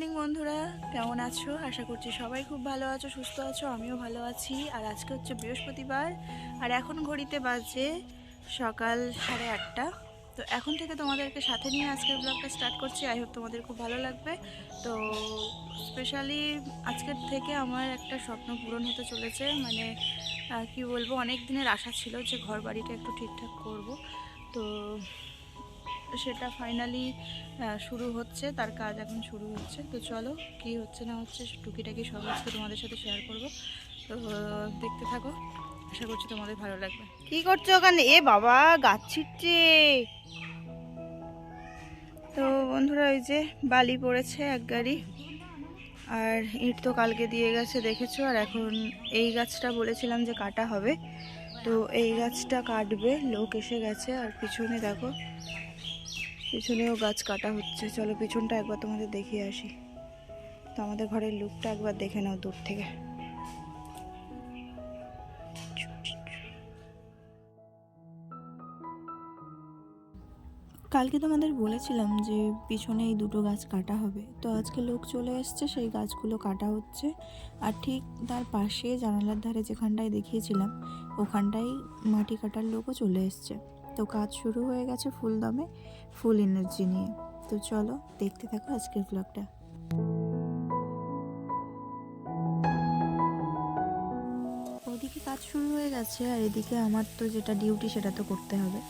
Morning বন্ধুরা। কেমন আছো? আশা করছি সবাই খুব ভালো আছো, সুস্থ আছো, আমিও ভালো আছি। আর আজকে হচ্ছে বৃহস্পতিবার। আর এখন ঘড়িতে বাজে সকাল সাড়ে আটটা। তো এখন থেকে তোমাদেরকে সাথে নিয়ে আজকের ব্লগটা স্টার্ট করছি। আই হোপ তোমাদের খুব ভালো লাগবে। তো স্পেশালি আজকের থেকে আমার একটা স্বপ্ন পূরণ হতে চলেছে। মানে কি বলব, অনেক দিনের আশা ছিল যে ঘর বাড়িটা একটু ঠিকঠাক করব। তো সেটা ফাইনালি শুরু হচ্ছে, তার কাজ এখন শুরু হচ্ছে। তো চলো, কি হচ্ছে না হচ্ছে, টুকিটাকি সব আজকে তোমাদের সাথে শেয়ার করব। তো দেখতে থাকো, আশা করছি তোমাদের ভালো লাগবে। কি করছ ওখানে? এ বাবা, গাছ ছিটছে। তো বন্ধুরা, ওই যে বালি পড়েছে এক গাড়ি। আর ইট তো কালকে দিয়ে গেছে, দেখেছ? আর এখন এই গাছটা বলেছিলাম যে কাটা হবে। তো এই গাছটা কাটবে, লোক এসে গেছে। আর পিছনে দেখো পিছনেও গাছ কাটা হচ্ছে। চলো পিছনটা একবার তোমাদের দেখিয়ে আসি। তো আমাদের ঘরের লুকটা একবার দেখে নাও দূর থেকে। কালকে তোমাদের বলেছিলাম যে পিছনে এই দুটো গাছ কাটা হবে। তো আজকে লোক চলে এসছে, সেই গাছগুলো কাটা হচ্ছে। আর ঠিক তার পাশে জানালার ধারে যেখানটায় দেখিয়েছিলাম, ওখানটায় মাটি কাটার লোকও চলে এসছে। তো কাজ শুরু হয়ে গেছে ফুল দমে, ফুল এনার্জি নিয়ে। তো চলো, দেখতে থাকো আজকের ব্লগটা ওদিকে কাজ শুরু হয়ে গেছে, আর এদিকে আমার তো যেটা ডিউটি সেটা তো করতে হবে।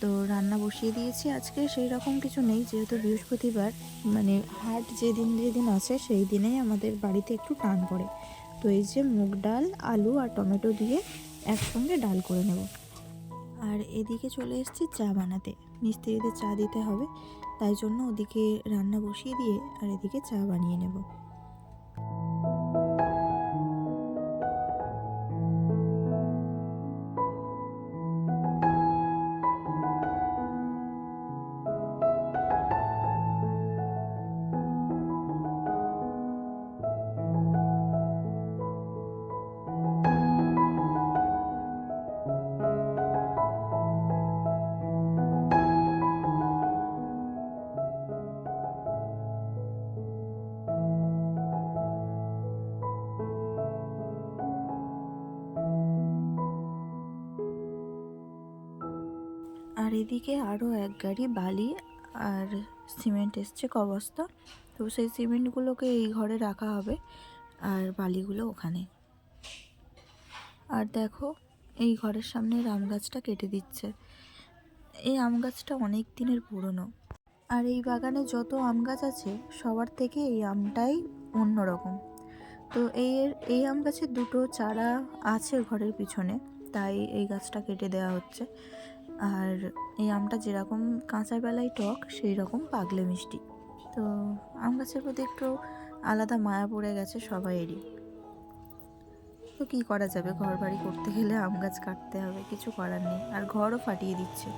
তো রান্না বসিয়ে দিয়েছি আজকে, সেই রকম কিছু নেই, যেহেতু বৃহস্পতিবার মানে হাট যেদিন যেদিন আছে, সেই দিনেই আমাদের বাড়িতে একটু টান পড়ে তো এই যে মুগ ডাল, আলু আর টমেটো দিয়ে একসঙ্গে ডাল করে নেব। আর এদিকে চলে এসেছি চা বানাতে। মিস্ত্রিদের চা দিতে হবে, তাই জন্য ওদিকে রান্না বসিয়ে দিয়ে আর এদিকে চা বানিয়ে নেব। এদিকে আরও এক গাড়ি, বালি আর সিমেন্ট এসছে ক বস্তা তো সেই সিমেন্টগুলোকে এই ঘরে রাখা হবে আর বালিগুলো ওখানে। আর দেখো, এই ঘরের সামনে আম গাছটা কেটে দিচ্ছে। এই আম গাছটা অনেক দিনের পুরনো। আর এই বাগানে যত আম গাছ আছে, সবার থেকে এই আমটাই অন্যরকম। তো এই এই আম গাছের দুটো চারা আছে ঘরের পিছনে, তাই এই গাছটা কেটে দেওয়া হচ্ছে। আর এই আমটা যেরকম কাঁচা বেলায় টক সেই রকম পাগলে মিষ্টি। তো আম গাছের প্রতি একটু আলাদা মায়া পড়ে গেছে সবাইয়েরই। তো কী করা যাবে? ঘর বাড়ি করতে গেলে আম গাছ কাটতে হবে, কিছু করার নেই। আর ঘরও ফাটিয়ে দিচ্ছে।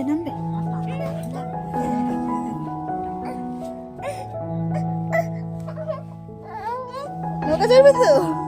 নামবে নামবে নৌকা চড়বে তো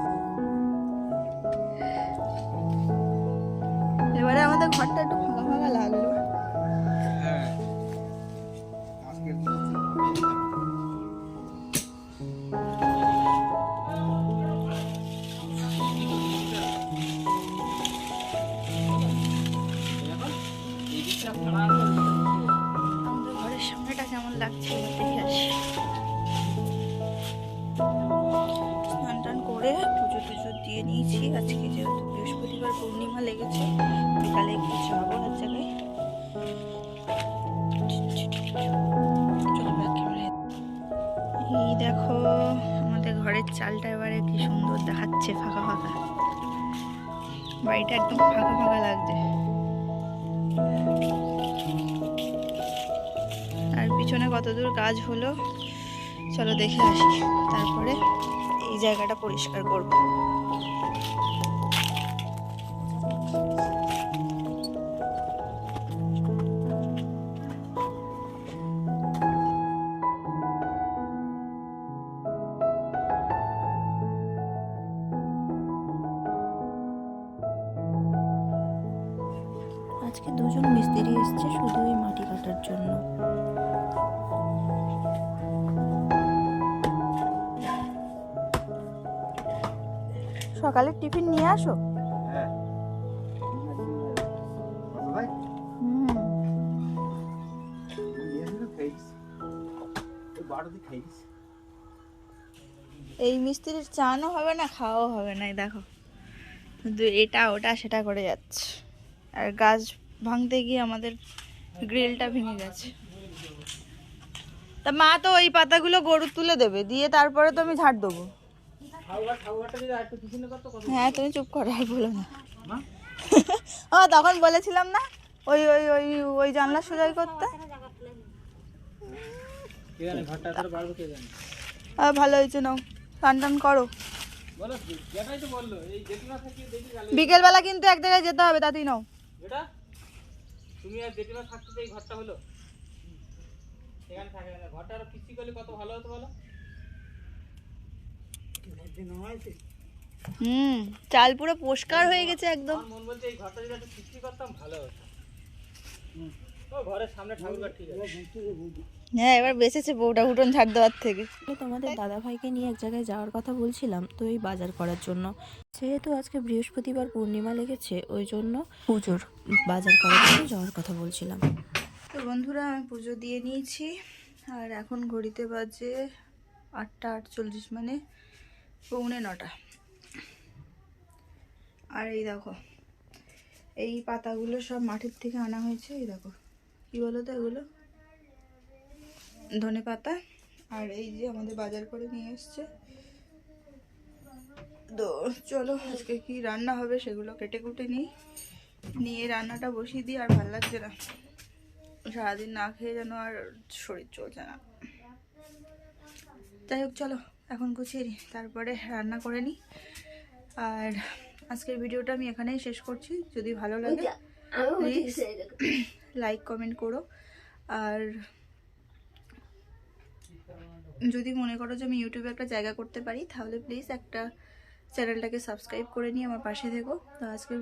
ঘরের সামনেটা কেমন লাগছে? দেখে স্নান টান করে পুজো টুজো দিয়ে নিয়েছি। আজকে যেহেতু বৃহস্পতিবার পূর্ণিমা লেগেছে, বিকালে একটু যাব এক দেখো, আমাদের ঘরের চালটা এবারে কি সুন্দর দেখাচ্ছে, ফাঁকা ফাঁকা। বাড়িটা একদম ফাঁকা ফাঁকা লাগছে। পিছনে কতদূর কাজ হলো চলো দেখে আসি। তারপরে এই জায়গাটা পরিষ্কার করব। সকালের টিফিন নিয়ে আসো। এই মিস্ত্রির চানও হবে না খাওয়াও হবে না দেখো। কিন্তু এটা ওটা সেটা করে যাচ্ছে। আর গাছ ভাঙতে গিয়ে আমাদের গ্রিলটা ভেঙে গেছে। তা মা তো ওই পাতাগুলো গরু তুলে দেবে দিয়ে তারপরে তো আমি ঝাড় দেবো। হ্যাঁ তুমি চুপ করো আর বলো না। ও তখন বলেছিলাম না ওই ওই ওই ওই জানলা সোজাই করতে? ভালো হয়েছে নাও টান টান করো। বিকেলবেলা কিন্তু এক জায়গায় যেতে হবে তাতেই নাও। তুমি আর জেঠিমা থাকতে এই ঘরটা হলো। এখানে থাকে না। ঘরটা আরও কিস্তি করলে কত ভালো হতো বলো? হুম চাল পুরো পরিষ্কার হয়ে গেছে একদম। মন বলছে এই ঘরটা যদি একটু কিস্তি করতাম ভালো হতো। ও ঘরের সামনে ঠাকুর ঠিক আছে। হ্যাঁ এবার বেঁচেছে বউটা উঠোন ঝাড় দেওয়ার থেকে। তোমাদের দাদা ভাইকে নিয়ে এক জায়গায় যাওয়ার কথা বলছিলাম তো এই বাজার করার জন্য। যেহেতু আজকে বৃহস্পতিবার পূর্ণিমা লেগেছে ওই জন্য পুজোর বাজার করার জন্য যাওয়ার কথা বলছিলাম। তো বন্ধুরা আমি পুজো দিয়ে নিয়েছি আর এখন ঘড়িতে বাজে আটটা আটচল্লিশ মানে পৌনে নটা। আর এই দেখো, এই পাতাগুলো সব মাঠের থেকে আনা হয়েছে, এই দেখো। কি বলো তো এগুলো? ধনে পাতা আর এই যে আমাদের বাজার করে নিয়ে এসছে। তো চলো, আজকে কি রান্না হবে সেগুলো কেটে কুটে নিই। নিয়ে রান্নাটা বসিয়ে দিই, আর ভালো লাগছে না। সারাদিন না খেয়ে যেন আর শরীর চলছে না। যাই হোক, চলো। এখন গুছিয়ে নিই তারপরে রান্না করে নিই আর আজকের ভিডিওটা আমি এখানেই শেষ করছি। যদি ভালো লাগে প্লিজ লাইক কমেন্ট করো। আর যদি মনে করো যে আমি ইউটিউবে একটা জায়গা করতে পারি তাহলে প্লিজ একটা চ্যানেলটাকে সাবস্ক্রাইব করে নিয়ে আমার পাশে থেকো। তো আজকের